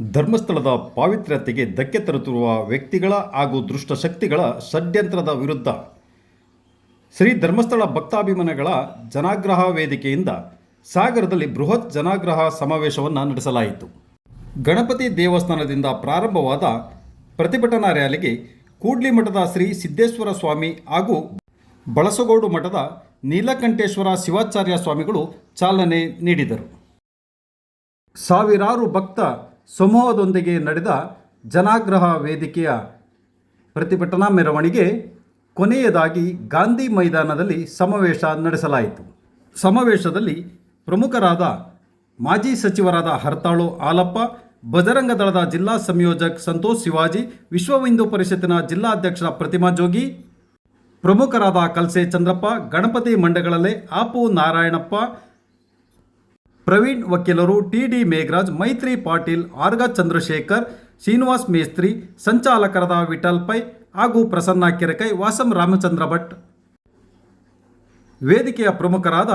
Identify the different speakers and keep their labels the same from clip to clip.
Speaker 1: ಧರ್ಮಸ್ಥಳದ ಪಾವಿತ್ರ್ಯತೆಗೆ ಧಕ್ಕೆ ತರುತ್ತಿರುವ ವ್ಯಕ್ತಿಗಳ ಹಾಗೂ ದುಷ್ಟಶಕ್ತಿಗಳ ಷಡ್ಯಂತ್ರದ ವಿರುದ್ಧ ಶ್ರೀ ಧರ್ಮಸ್ಥಳ ಭಕ್ತಾಭಿಮಾನಿಗಳ ಜನಾಗ್ರಹ ವೇದಿಕೆಯಿಂದ ಸಾಗರದಲ್ಲಿ ಬೃಹತ್ ಜನಾಗ್ರಹ ಸಮಾವೇಶವನ್ನು ನಡೆಸಲಾಯಿತು. ಗಣಪತಿ ದೇವಸ್ಥಾನದಿಂದ ಪ್ರಾರಂಭವಾದ ಪ್ರತಿಭಟನಾ ರ್ಯಾಲಿಗೆ ಕೂಡ್ಲಿ ಮಠದ ಶ್ರೀ ಸಿದ್ದೇಶ್ವರ ಸ್ವಾಮಿ ಹಾಗೂ ಬಳಸಗೋಡು ಮಠದ ನೀಲಕಂಠೇಶ್ವರ ಶಿವಾಚಾರ್ಯ ಸ್ವಾಮಿಗಳು ಚಾಲನೆ ನೀಡಿದರು. ಸಾವಿರಾರು ಭಕ್ತ ಸಮೂಹದೊಂದಿಗೆ ನಡೆದ ಜನಾಗ್ರಹ ವೇದಿಕೆಯ ಪ್ರತಿಭಟನಾ ಮೆರವಣಿಗೆ ಕೊನೆಯದಾಗಿ ಗಾಂಧಿ ಮೈದಾನದಲ್ಲಿ ಸಮಾವೇಶ ನಡೆಸಲಾಯಿತು. ಸಮಾವೇಶದಲ್ಲಿ ಪ್ರಮುಖರಾದ ಮಾಜಿ ಸಚಿವರಾದ ಹರ್ತಾಳು ಆಲಪ್ಪ ಬಜರಂಗ ದಳದ ಜಿಲ್ಲಾ ಸಂಯೋಜಕ್ ಸಂತೋಷ್ ಶಿವಾಜಿ, ವಿಶ್ವ ಹಿಂದೂ ಪರಿಷತ್ತಿನ ಜಿಲ್ಲಾಧ್ಯಕ್ಷ ಪ್ರತಿಮಾ ಜೋಗಿ, ಪ್ರಮುಖರಾದ ಕಲ್ಸೆ ಚಂದ್ರಪ್ಪ, ಗಣಪತಿ ಮಂಡಗಳಲ್ಲೇ ಆಪು ನಾರಾಯಣಪ್ಪ ಪ್ರವೀಣ್ ವಕೀಲರು ಟಿ ಡಿ ಮೇಘರಾಜ್, ಮೈತ್ರಿ ಪಾಟೀಲ್, ಆರ್ಗ ಚಂದ್ರಶೇಖರ್, ಶ್ರೀನಿವಾಸ್ ಮೇಸ್ತ್ರಿ, ಸಂಚಾಲಕರಾದ ವಿಠಲ್ ಪೈ ಹಾಗೂ ಪ್ರಸನ್ನ ಕೆರೆಕೈ, ವಾಸಂ ರಾಮಚಂದ್ರ ಭಟ್. ವೇದಿಕೆಯ ಪ್ರಮುಖರಾದ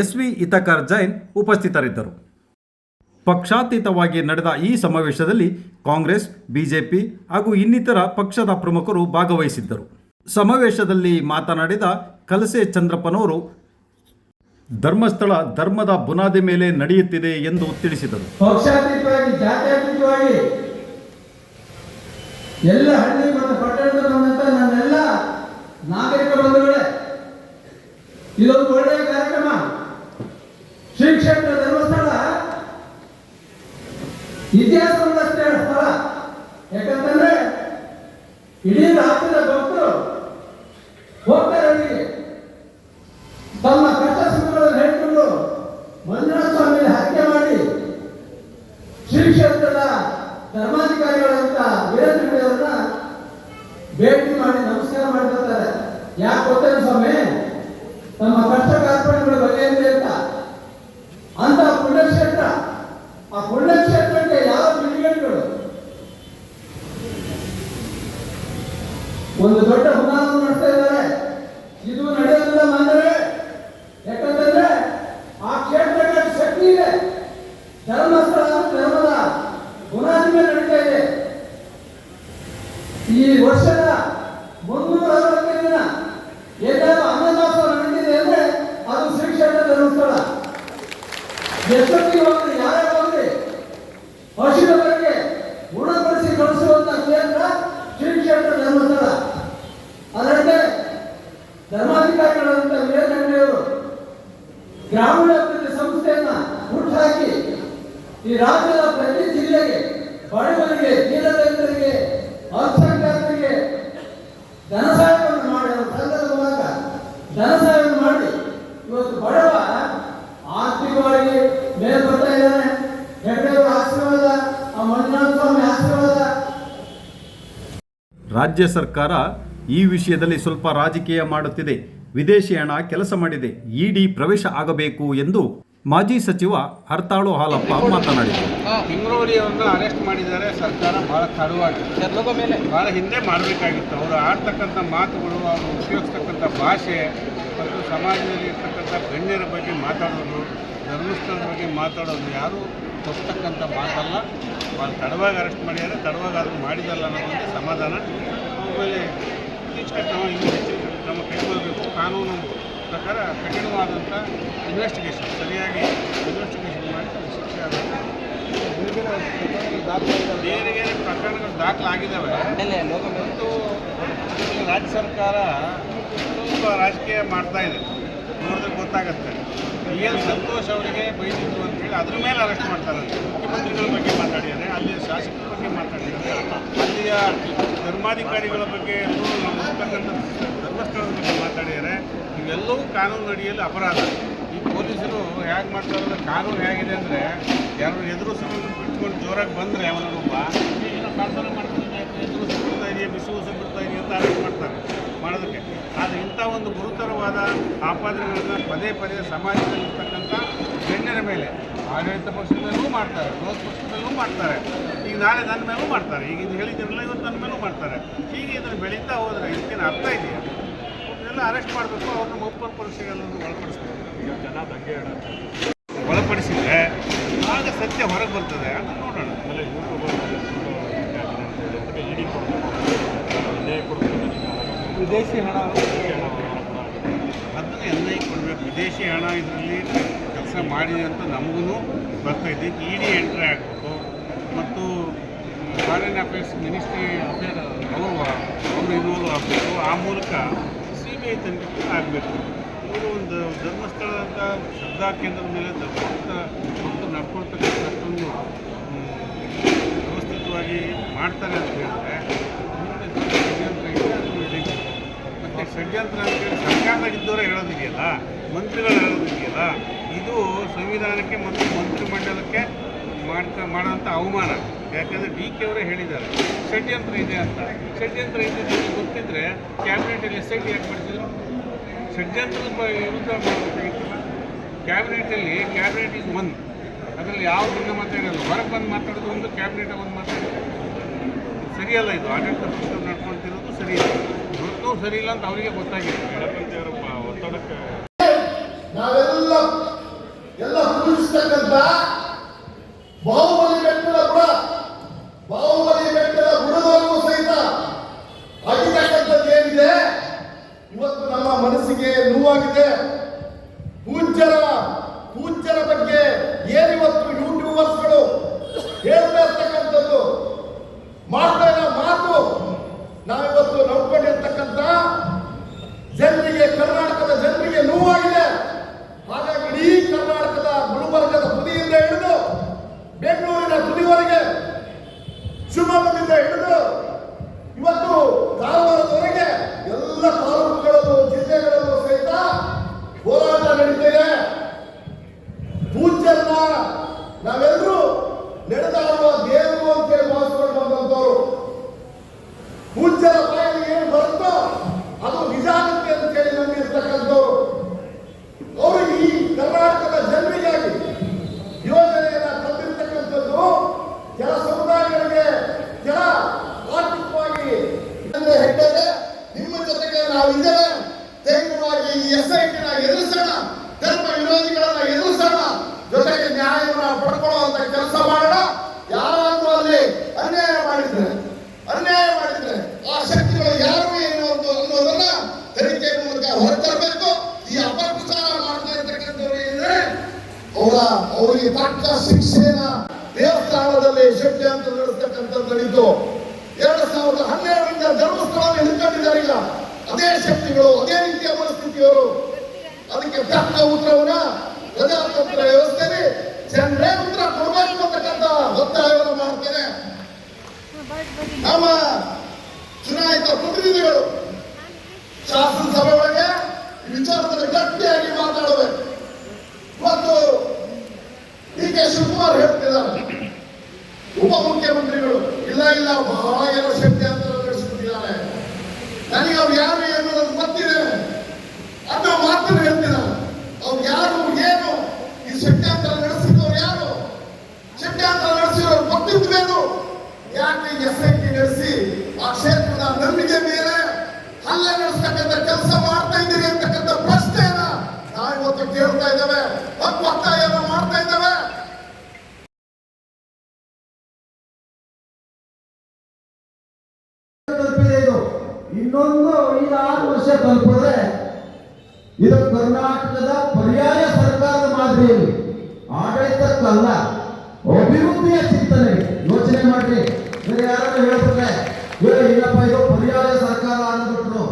Speaker 1: ಎಸ್ ವಿ ಇತಕರ್ ಜೈನ್ ಉಪಸ್ಥಿತರಿದ್ದರು. ಪಕ್ಷಾತೀತವಾಗಿ ನಡೆದ ಈ ಸಮಾವೇಶದಲ್ಲಿ ಕಾಂಗ್ರೆಸ್ ಬಿಜೆಪಿ ಹಾಗೂ ಇನ್ನಿತರ ಪಕ್ಷದ ಪ್ರಮುಖರು ಭಾಗವಹಿಸಿದ್ದರು. ಸಮಾವೇಶದಲ್ಲಿ ಮಾತನಾಡಿದ ಕಲಸೆ ಚಂದ್ರಪ್ಪನವರು ಧರ್ಮಸ್ಥಳ ಧರ್ಮದ ಬುನಾದಿ ಮೇಲೆ ನಡೆಯುತ್ತಿದೆ ಎಂದು ತಿಳಿಸಿದರು.
Speaker 2: ಪಕ್ಷಾತೀತವಾಗಿ ಜಾತ್ಯಾತೀತವಾಗಿ ಎಲ್ಲ ಹಳ್ಳಿ ಮತ್ತು ಪಟ್ಟಣದ ಬಂದಂತ ನನ್ನೆಲ್ಲ ನಾಗರಿಕ ಬಂಧುಗಳೇ, ಇದೊಂದು ಒಳ್ಳೆಯ ಕಾರ್ಯಕ್ರಮ. ಶ್ರೀ ಕ್ಷೇತ್ರ ಧರ್ಮಸ್ಥಳ ಇತಿಹಾಸವುಳ್ಳಷ್ಟೇ ಸ್ಥಳ ಯಾಕಂತಂದ್ರೆ ಇಡೀ ರಾಜ್ಯದ ಭಕ್ತರು ಹೋಗ್ತಾರೆ ಅಲ್ಲಿಗೆ ತಮ್ಮ ಕಷ್ಟ ಸುಖಗಳನ್ನು ಹೇಳ್ಕೊಂಡು ಮಂಜುನಾಥ ಸ್ವಾಮಿ ಹತ್ಯೆ ಮಾಡಿ ಶ್ರೀ ಕ್ಷೇತ್ರದ ಧರ್ಮಾಧಿಕಾರಿಗಳಂತ ವೀರೇಂದ್ರ ಅವರನ್ನ ಭೇಟಿ ಮಾಡಿ ನಮಸ್ಕಾರ ಮಾಡಿ ಬರ್ತಾರೆ ಯಾಕೆ ಗೊತ್ತೇನು ಸ್ವಾಮಿ ತಮ್ಮ ಕಷ್ಟ ಕಾರ್ಪಣ್ಯಗಳ ಬಗೆಯಿದೆ ಅಂತ ಅಂತ ಪುಣ್ಯಕ್ಷೇತ್ರ ಆ ಪುಣ್ಯಕ್ಷೇತ್ರಕ್ಕೆ ಯಾವ ಬಿಲ್ಡಿಂಗ್ಗಳು ಒಂದು ದೊಡ್ಡ ಹುನಾವನ್ನು ನಡೆಸ್ತಾ ಇದ್ದಾರೆ. ಇದು ನಡೆಯೋದಿಲ್ಲ ಮಾಂದ್ರೆ ಯಾಕಂತಂದ್ರೆ ಆ ಕ್ಷೇತ್ರಕ್ಕೆ ಶಕ್ತಿ ಇದೆ. ಧರ್ಮಸ್ಥಳ ಅಂದ್ರೆ ಧರ್ಮದ ಬುನಾದಿ ಮೇಲೆ ನಡೀತಾ ಇದೆ. ಈ ವರ್ಷದ ಮುನ್ನೂರ ಅರವತ್ತೈದು ದಿನ ಎಲ್ಲಾದ್ರೂ ಅನ್ನದಾಸೋಹ ನಡೆದಿದೆ ಅಂದ್ರೆ ಅದು ಶ್ರೀ ಕ್ಷೇತ್ರ ಧರ್ಮಸ್ಥಳ. ಎಷ್ಟೊತ್ತಿಗೆ ಹೋಗ್ರಿ ಯಾರೇ ಹೋಗ್ರಿ ಹಸಿದವರಿಗೆ
Speaker 1: ರಾಜ್ಯ ಸರ್ಕಾರ ಈ ವಿಷಯದಲ್ಲಿ ಸ್ವಲ್ಪ ರಾಜಕೀಯ ಮಾಡುತ್ತಿದೆ. ವಿದೇಶಿ ಹಣ ಕೆಲಸ ಮಾಡಿದೆ. ಇಡಿ ಪ್ರವೇಶ ಆಗಬೇಕು ಎಂದು ಮಾಜಿ ಸಚಿವ ಹರ್ತಾಳು ಹಾಲಪ್ಪ ಮಾತನಾಡಿದರು.
Speaker 3: ತಿಂಗಳೂರಿ ಅವ್ರನ್ನ ಅರೆಸ್ಟ್ ಮಾಡಿದ್ದಾರೆ. ಸರ್ಕಾರ ಬಹಳ ತಡವಾಗಿ. ಬಹಳ ಹಿಂದೆ ಮಾಡಬೇಕಾಗಿತ್ತು. ಅವರು ಆಡ್ತಕ್ಕಂಥ ಮಾತುಗಳು ಅವರು ಉಪಯೋಗಿಸ್ತಕ್ಕಂಥ ಭಾಷೆ ಮತ್ತು ಸಮಾಜದಲ್ಲಿ ಇರ್ತಕ್ಕಂಥ ಗಣ್ಯರ ಬಗ್ಗೆ ಮಾತಾಡೋದು ಧರ್ಮಸ್ಥಳದ ಬಗ್ಗೆ ಮಾತಾಡೋದು ಯಾರೂ ಕೊಡ್ತಕ್ಕಂಥ ಮಾತಲ್ಲ. ಭಾಳ ತಡವಾಗಿ ಅರೆಸ್ಟ್ ಮಾಡಿದ್ದಾರೆ, ತಡವಾಗಿ ಅದು ಮಾಡಿದಲ್ಲ ಅನ್ನೋದೊಂದು ಸಮಾಧಾನ. ಆಮೇಲೆ ಇತ್ತೀಚೆಗೆ ಕ್ರಮ ಇನ್ನೂ ಹೆಚ್ಚಿನ ಕ್ರಮ ಕೈಗೊಳ್ಳಬೇಕು ಕಾನೂನು ಪ್ರಕಾರ ಕಠಿಣವಾದಂಥ ಇನ್ವೆಸ್ಟಿಗೇಷನ್ ಸರಿಯಾಗಿ ಇನ್ವೆಸ್ಟಿಗೇಷನ್ ಮಾಡಿ ಶಿಕ್ಷೆ ಆಗಬೇಕು ಬೇರೆ ಬೇರೆ ಪ್ರಕರಣಗಳು ದಾಖಲಾಗಿದ್ದಾವೆ. ಮತ್ತು ರಾಜ್ಯ ಸರ್ಕಾರ ಸ್ವಲ್ಪ ರಾಜಕೀಯ ಮಾಡ್ತಾ ಇದೆ. ನೋಡಿದ್ರೆ ಗೊತ್ತಾಗತ್ತೆ. ಏನು ಸಂತೋಷ್ ಅವರಿಗೆ ಬೈದಿದ್ರು ಅಂತೇಳಿ ಅದ್ರ ಮೇಲೆ ಅರೆಸ್ಟ್ ಮಾಡ್ತಾರೆ. ಮುಖ್ಯಮಂತ್ರಿಗಳ ಬಗ್ಗೆ ಮಾತಾಡಿದ್ದಾರೆ. ಅಲ್ಲಿಯ ಶಾಸಕರ ಬಗ್ಗೆ ಮಾತಾಡಿದ್ದಾರೆ. ಅಲ್ಲಿಯ ಧರ್ಮಾಧಿಕಾರಿಗಳ ಬಗ್ಗೆ ಧರ್ಮಸ್ಥಳದ ಬಗ್ಗೆ ಮಾತಾಡಿದ್ದಾರೆ. ಇವೆಲ್ಲವೂ ಕಾನೂನು ಅಡಿಯಲ್ಲಿ ಅಪರಾಧ. ಈ ಪೊಲೀಸರು ಹೇಗೆ ಮಾಡ್ತಾರೆ ಕಾನೂನು ಹೇಗಿದೆ ಅಂದರೆ ಯಾರು ಎದುರು ಸುಮ್ಮನೆ ಬಿಟ್ಕೊಂಡು ಜೋರಾಗಿ ಬಂದರೆ ಅವನೊಬ್ಬ ಏನೋ ಮಾಡ್ತಾನೆ ಎದುರು ಇದೆಯಾ ಬಿಸಿ ಬಿಡ್ತಾ ಇದೆಯಾ ಅಂತ ಅರೆಸ್ಟ್ ಮಾಡ್ತಾರೆ ಮಾಡೋದಕ್ಕೆ. ಆದರೆ ಇಂಥ ಒಂದು ಗುರುತರವಾದ ಆಪಾದನೆಗಳನ್ನು ಪದೇ ಪದೇ ಸಮಾಜದಲ್ಲಿರ್ತಕ್ಕಂಥ ಗಣ್ಯರ ಮೇಲೆ ಆಡಳಿತ ಪಕ್ಷದಲ್ಲೂ ಮಾಡ್ತಾರೆ ವಿರೋಧ ಪಕ್ಷದಲ್ಲೂ ಮಾಡ್ತಾರೆ. ಈಗ ನಾಳೆ ನನ್ನ ಮೇಲೂ ಮಾಡ್ತಾರೆ. ಈಗ ಇದು ಹೇಳಿದ್ದಿರಲ್ಲ ಇವತ್ತು ನನ್ನ ಮೇಲೂ ಮಾಡ್ತಾರೆ. ಹೀಗೆ ಇದನ್ನು ಬೆಳೀತಾ ಹೋದರೆ ಇದಕ್ಕೇನು ಅರ್ಥ ಇದೆಯಾ? ಇದನ್ನೆಲ್ಲ ಅರೆಸ್ಟ್ ಮಾಡಬೇಕು ಅವ್ರನ್ನ ಮುಪ್ಪರ್ ಪರೀಕ್ಷೆಗೆ ಒಳಪಡಿಸ್ಬೇಕು. ಜನ ಬಗ್ಗೆ ಒಳಪಡಿಸಿದ್ರೆ ಆಗ ಸತ್ಯ ಹೊರಗೆ ಬರ್ತದೆ ಅದನ್ನು ನೋಡೋಣ.
Speaker 4: ವಿದೇಶಿ ಹಣ.
Speaker 3: ಅದನ್ನು ಐ ಕೊಡಬೇಕು. ವಿದೇಶಿ ಹಣ ಇದರಲ್ಲಿ ಕೆಲಸ ಮಾಡಿದೆ ಅಂತ ನಮಗೂ ಬರ್ತೈತಿ ಇ ಡಿ ಎಂಟ್ರಿ ಆಗಬೇಕು. ಮತ್ತು ಫಾರಿನ್ ಅಫೇರ್ಸ್ ಮಿನಿಸ್ಟ್ರಿ ಅಫೇರ್ ಅವರು ಅವರು ಇನ್ವಾಲ್ವ್ ಆಗಬೇಕು. ಆ ಮೂಲಕ ಸಿ ಬಿ ಐ ತನಿಖೆ ಆಗಬೇಕು. ಇವರು ಒಂದು ಧರ್ಮಸ್ಥಳದ ಶ್ರದ್ಧಾ ಕೇಂದ್ರದ ಮೇಲೆ ಧರ್ಮಸ್ಥ ಮತ್ತು ನಡ್ಕೊಳ್ತಕ್ಕಂಥ ಅಷ್ಟೊಂದು ವ್ಯವಸ್ಥಿತವಾಗಿ ಮಾಡ್ತಾರೆ ಅಂತ ಹೇಳಿದ್ರೆ ಮುಂದೆ ದೊಡ್ಡ ಷಡ್ಯಂತ್ರ ಇದೆ ಅದು ನಡೀತದೆ. ಮತ್ತೆ ಷಡ್ಯಂತ್ರ ಅಂತೇಳಿ ಸರ್ಕಾರದಾಗ ಇದ್ದವರೇ ಹೇಳೋದಿದೆಯಲ್ಲ, ಮಂತ್ರಿಗಳು ಹೇಳೋದಿದೆಯಲ್ಲ, ಇದು ಸಂವಿಧಾನಕ್ಕೆ ಮತ್ತು ಮಂತ್ರಿಮಂಡಲಕ್ಕೆ ಮಾಡ್ತಾ ಮಾಡೋಂಥ ಅವಮಾನ. ಯಾಕಂದರೆ ಡಿ ಕೆ ಅವರೇ ಹೇಳಿದ್ದಾರೆ, ಷಡ್ಯಂತ್ರ ಇದೆ ಅಂತ. ಷಡ್ಯಂತ್ರ ಇದೆ ಅಂತ ಗೊತ್ತಿದ್ದರೆ ಕ್ಯಾಬಿನೆಟಲ್ಲಿ ಎಸ್ ಐ ಟಿ ಯಾಕೆ ಮಾಡಿಸಿದ್ರು ಷಡ್ಯಂತ್ರದ ವಿರುದ್ಧ ಮಾಡಬೇಕಾಗಿತ್ತಲ್ಲ ಕ್ಯಾಬಿನೆಟಲ್ಲಿ ಕ್ಯಾಬಿನೆಟ್ ಇಸ್ ಒನ್. ಅದರಲ್ಲಿ ಯಾವ ಭಿನ್ನ ಮಾತಾಡಲ್ಲ ಹೊರಗೆ ಬಂದು ಮಾತಾಡೋದು ಒಂದು, ಕ್ಯಾಬಿನೆಟ್ ಒಂದು ಮಾತಾಡೋದು. ಸರಿಯಲ್ಲ ಇದು. ಆಡಳಿತ ಪಕ್ಷ ನಡ್ಕೊಳ್ತಿರೋದು ಸರಿ ಇಲ್ಲ ಇವತ್ತು ಸರಿ ಇಲ್ಲ ಅಂತ ಅವರಿಗೆ ಗೊತ್ತಾಗಿದೆ. ಅವರಪ್ಪ ಒತ್ತಡಕ್ಕೆ
Speaker 5: ತಕ್ಕ ಶಿಕ್ಷೆಯ ದೇವಸ್ಥಾನದಲ್ಲಿ ಷಡ್ಯಂತ್ರ ನಡೆಸ್ತಕ್ಕಂಥದ್ದು ನಡೀತು ಎರಡ್ ಸಾವಿರದ ಹನ್ನೆರಡರಿಂದ ಧರ್ಮಸ್ಥಳವನ್ನು ಹಿಡ್ಕೊಂಡಿದ್ದಾರೆ ಈಗ ಅದೇ ಶಕ್ತಿಗಳು, ಅದೇ ರೀತಿಯ ಮನಸ್ಥಿತಿಯವರು. ಅದಕ್ಕೆ ತಕ್ಕ ಉತ್ತರವನ್ನ ಪ್ರಜಾತಂತ್ರ ವ್ಯವಸ್ಥೆಯಲ್ಲಿ ಜನರೇ ಉತ್ತರ ಕೊಡಬೇಕು ಅಂತಕ್ಕಂಥ ಒತ್ತಾಯವನ್ನು ಮಾಡ್ತೇನೆ ನಮ್ಮ ಚುನಾಯಿತ ಪ್ರತಿನಿಧಿಗಳು ಶಾಸನಸಭೆ ಒಳಗೆ ಈ ವಿಚಾರದಲ್ಲಿ ಗಟ್ಟಿಯಾಗಿ ಮಾತಾಡಬೇಕು ಮತ್ತು ಡಿ ಕೆ ಶಿವಕುಮಾರ್ ಹೇಳ್ತಿದ್ದಾರೆ ಉಪಮುಖ್ಯಮಂತ್ರಿಗಳು ಇಲ್ಲ ಇಲ್ಲ ಬಹಳ ಏನೋ ಷಡ್ಯಂತ್ರ ನಡೆಸುತ್ತಿದ್ದಾರೆ ನನಗೆ ಅವ್ರು ಯಾರು ಏನು ಅನ್ನೋದು ಗೊತ್ತಿದೆ ಅನ್ನೋ ಮಾತನ್ನು ಹೇಳ್ತಿದ್ದಾರೆ ಅವ್ರು ಯಾರು ಏನು ಈ ನಡೆಸಿದವರು ಯಾರು? ಷಟ್ಯಾಂತರ ನಡೆಸಿದವರು ಗೊತ್ತಿದ್ವೇನು ಯಾಕೆ ಎಸ್ ಐ ಟಿ ನಡೆಸಿ ಆ ಕ್ಷೇತ್ರದ ನಂಬಿಕೆ ಮೇಲೆ ಹಲ್ಲೆ ನಡೆಸ್ತಕ್ಕಂಥ ಕೆಲಸ ಮಾಡ್ತಾ ಇದ್ದೀರಿ ಅಂತಕ್ಕಂಥ ಪ್ರಶ್ನೆಯನ್ನ ನಾವು ಇವತ್ತು ಕೇಳ್ತಾ ಇದ್ದೇವೆ. ಹಕ್ಕು ಒತ್ತಾಯನ ಮಾಡ್ತಾ ಇದ್ದೇವೆ.
Speaker 6: ಇನ್ನೊಂದು ಐದಾರು ವರ್ಷ ತಲುಪಿದ್ರೆ ಇದು ಕರ್ನಾಟಕದ ಪರ್ಯಾಯ ಸರ್ಕಾರದ ಮಾದರಿಯಲ್ಲಿ ಆಡಳಿತಕ್ಕಲ್ಲ ಅಭಿವೃದ್ಧಿಯ ಚಿಂತನೆ ಯೋಚನೆ ಮಾಡ್ರಿ. ಬೇರೆ ಹೇಳ್ತಾರೆ, ಏ ಇಲ್ಲಪ್ಪ, ಇದು ಪರ್ಯಾಯ ಸರ್ಕಾರ ಅಂದ್ಬಿಟ್ರು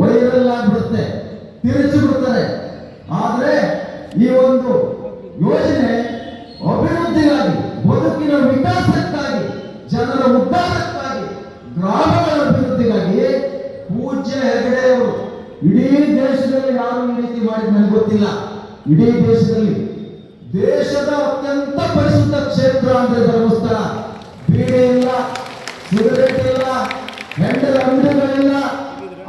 Speaker 6: ವೈರಲ್ ಆಗ್ಬಿಡುತ್ತೆ, ತಿರುಚಿ ಬಿಡ್ತಾರೆ. ಆದ್ರೆ ಈ ಒಂದು ಯೋಜನೆ ಅಭಿವೃದ್ಧಿಗಾಗಿ, ಬದುಕಿನ ವಿಕಾಸಕ್ಕಾಗಿ, ಜನರ ಉದ್ಧಾರಕ್ಕಾಗಿ ಗ್ರಾಮಗಳ ಅಭಿವೃದ್ಧಿಗಾಗಿ ಪೂಜ್ಯ ಹೆಗಡೆ ಅವರು ಇಡೀ ದೇಶದಲ್ಲಿ ಯಾರು ಈ ರೀತಿ ಮಾಡಿದ್ ನನಗೆ ಗೊತ್ತಿಲ್ಲ. ಇಡೀ ದೇಶದಲ್ಲಿ ದೇಶದ ಅತ್ಯಂತ ಪರಿಶುದ್ಧ ಕ್ಷೇತ್ರ ಅಂದ್ರೆ ಧರ್ಮಸ್ಥಳ. ಬೀಡೆ ಇಲ್ಲ, ಸಿಗರೇಟ್ ಇಲ್ಲ ಹೆಂಡದ ಅಂಗಡಿಗಳಿಲ್ಲ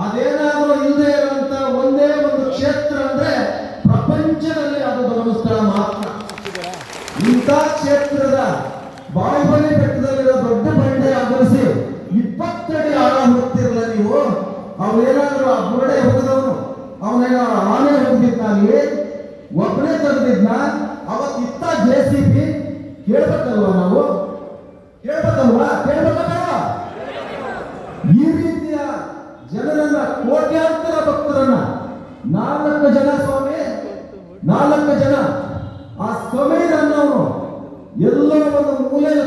Speaker 6: ಅದೇನಾದ್ರೂ ಇಲ್ಲದೆ ಇರುವಂತ ಒಂದೇ ಒಂದು ಕ್ಷೇತ್ರ ಅಂದ್ರೆ ಪ್ರಪಂಚದಲ್ಲಿ ಅದು ಧರ್ಮಸ್ಥಳ ಮಾತ್ರ. ಇಂಥ ಕ್ಷೇತ್ರದ ಬಾಯುಬಲಿ ಬೆಟ್ಟದಲ್ಲಿರೋ ದೊಡ್ಡ ಬಂಡೆ ಅಗಲಿಸಿ ಇಪ್ಪತ್ತಡಿ ಆಳ ಹೋಗ್ತಿರಲ್ಲ ನೀವು? ಅವನೇನಾದ್ರೂ ಆ ಬುರುಡೆ ಹೋಗಿದವನು ಅವನಿಗೆ ಆನೆ ಹೋಗಿದ್ದಾನೆ ಒಬ್ಬನೇ ತಂದಿದ್ನ ಅವತ್ತು ಇತ್ತ ಜೆ ಸಿ ಬಿ ಕೇಳ್ಬೇಕಲ್ವಾ ನಾವು? ಕೇಳ್ಬೇಕಲ್ವಾ? ಕೇಳ್ಬೇಕಲ್ಲ? ಈ ರೀತಿಯ ಜನರನ್ನ ಕೋಟ್ಯಾಂತರ
Speaker 7: ಭಕ್ತರನ್ನ ನಾಲ್ಕು ಜನ ಸ್ವಾಮಿ, ನಾಲ್ಕು ಜನ. ಆ ಸ್ವಾಮಿರನ್ನವರು ಎಲ್ಲ ಒಂದು ಮೂಲೆಯ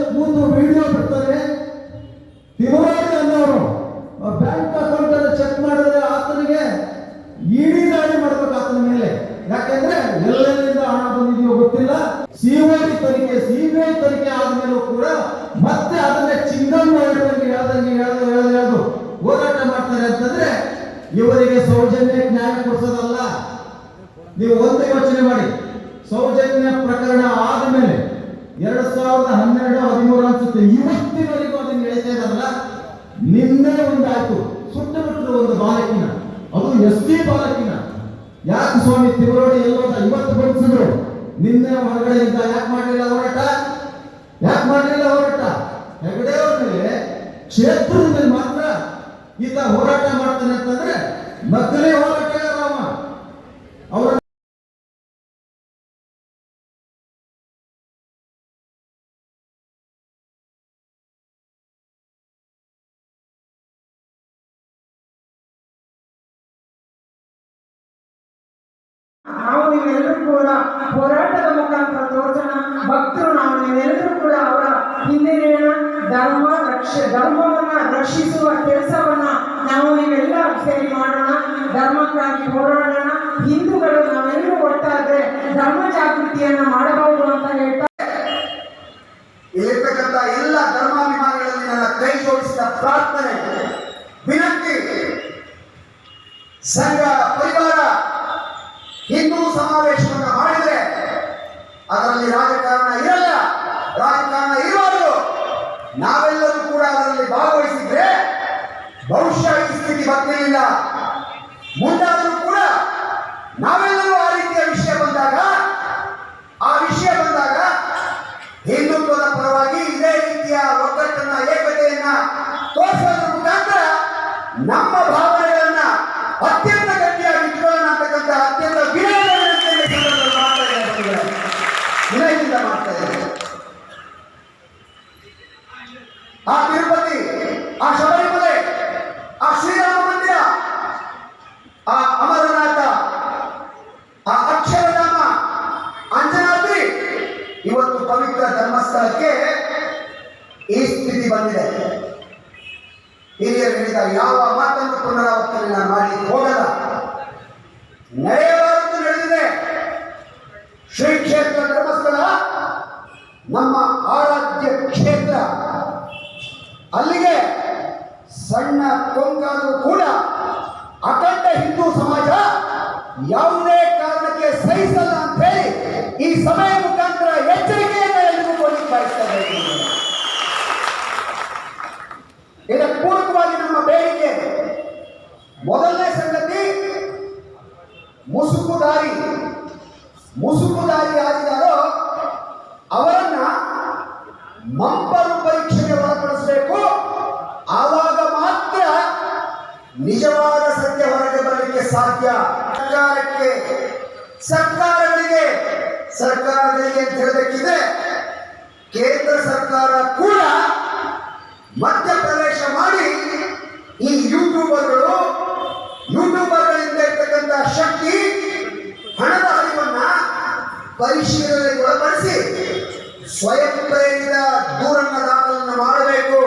Speaker 7: ಸೌಜನ್ಯ ನ್ಯಾಯ ಕೊಡಿಸೋದಲ್ಲ. ನೀವು ಒಂದು ಯೋಚನೆ ಮಾಡಿ. ಸೌಜನ್ಯ ಪ್ರಕರಣ ಆದ ಮೇಲೆ ಎರಡ್ ಸಾವಿರದ ಹನ್ನೆರಡು ಹದಿಮೂರು ಅನ್ಸುತ್ತೆ. ಇವತ್ತಿನವರೆಗೂ ಅದನ್ನ ಹೇಳ್ತಾ ನಿನ್ನೆ ಒಂದಾಯ್ತು. ಸುಟ್ಟು ಬಿಟ್ಟರು ಒಂದು ಬಾಲಕಿನ. ಅದು ಎಸ್ ಟಿ ಬಾಲಕಿನ. ಯಾಕೆ ಸ್ವಾಮಿ ತಿರುವಳಿ ಎಲ್ಲೋದ ಇವತ್ತು ಬಂದಿಸಿದ್ರು. ನಿನ್ನೆ ಹೊರಗಡೆ ಇದ್ದ. ಯಾಕೆ ಮಾಡಲಿಲ್ಲ ಹೋರಾಟ? ಯಾಕೆ ಮಾಡಲಿಲ್ಲ ಹೋರಾಟ? ಹೆಗಡೆ ಅವ್ರ ಮೇಲೆ, ಕ್ಷೇತ್ರದ ಮಾತ್ರ ಈತ ಹೋರಾಟ ಮಾಡ್ತಾನೆ ಅಂತಂದ್ರೆ ನಕಲಿ ಹೋರಾಟಗಾರ ಅವ? ಅವರ
Speaker 8: ನಾವು ನೀವೆಲ್ಲರೂ ಕೂಡ ಹೋರಾಟದ ಮುಖಾಂತರ ತೋರಿಸೋಣ. ಭಕ್ತರು ನಾವು ನೀವೆಲ್ಲರೂ ಕೂಡ ಅವರ ಹಿಂದಿನ ಧರ್ಮ ರಕ್ಷ ಧರ್ಮವನ್ನ ರಕ್ಷಿಸುವ ಕೆಲಸವನ್ನ ನಾವು ನೀವೆಲ್ಲ ಸೇರಿ ಮಾಡೋಣ. ಧರ್ಮಕ್ಕಾಗಿ ಹೋರಾಡೋಣ. ಹಿಂದೂಗಳು ನಾವೆಲ್ಲರೂ ಒಟ್ಟಾದ್ರೆ ಧರ್ಮ ಜಾಗೃತಿಯನ್ನ ಮಾಡಬಹುದು ಅಂತ ಹೇಳ್ತಾರೆ.
Speaker 7: ಇಲ್ಲಿರ್ತಕ್ಕಂಥ ಎಲ್ಲ ಧರ್ಮಾಭಿಮಾನಿಗಳಲ್ಲಿ ನನ್ನ ಕೈ ಜೋಡಿಸಿದ ಪ್ರಾರ್ಥನೆ, ವಿನಂತಿ, ಸಂಘ, ಪರಿವಾರ, ಹಿಂದೂ ಸಮಾವೇಶವನ್ನು ಮಾಡಿದರೆ ಅದರಲ್ಲಿ ರಾಜಕಾರಣ ಇರಲ್ಲ. ರಾಜಕಾರಣ ಇರುವುದು ನಾವೆಲ್ಲರೂ ಯಾವ ಮಾತನ್ನು ಪುನರಾವರ್ತನೆ ನಾನು ಮಾಡಿ ಹೋಗಲ್ಲ. ನಡೆಯಬಾರದು ನಡೆದಿದೆ. ಶ್ರೀ ಕ್ಷೇತ್ರ ಧರ್ಮಸ್ಥಳ, ನಮ್ಮ ಆರಾಧ್ಯ ಕ್ಷೇತ್ರ. ಅಲ್ಲಿಗೆ ಸಣ್ಣ ಕೊಂಕಾದರೂ ಕೂಡ ಅಖಂಡ ಹಿಂದೂ ಸಮಾಜ ಯಾವುದೇ ಕಾರಣಕ್ಕೆ ಸಹಿಸಲ್ಲ ಅಂತ ಹೇಳಿ ಈ ಸಮಯ ಅಂತ ಹೇಳಬೇಕಿದೆ ಕೇಂದ್ರ ಸರ್ಕಾರ ಕೂಡ ಮಧ್ಯಪ್ರವೇಶ ಮಾಡಿ ಈ ಯೂಟ್ಯೂಬರ್ಗಳು ಯೂಟ್ಯೂಬರ್ಗಳಿಂದ ಇರ್ತಕ್ಕಂಥ ಶಕ್ತಿ, ಹಣದ ಹರಿವನ್ನ ಪರಿಶೀಲನೆಗೊಳಪಡಿಸಿ ಸ್ವಯಂ ಪ್ರೇರಿತ ದೂರನ್ನ ದಾಖಲನ್ನು ಮಾಡಬೇಕು.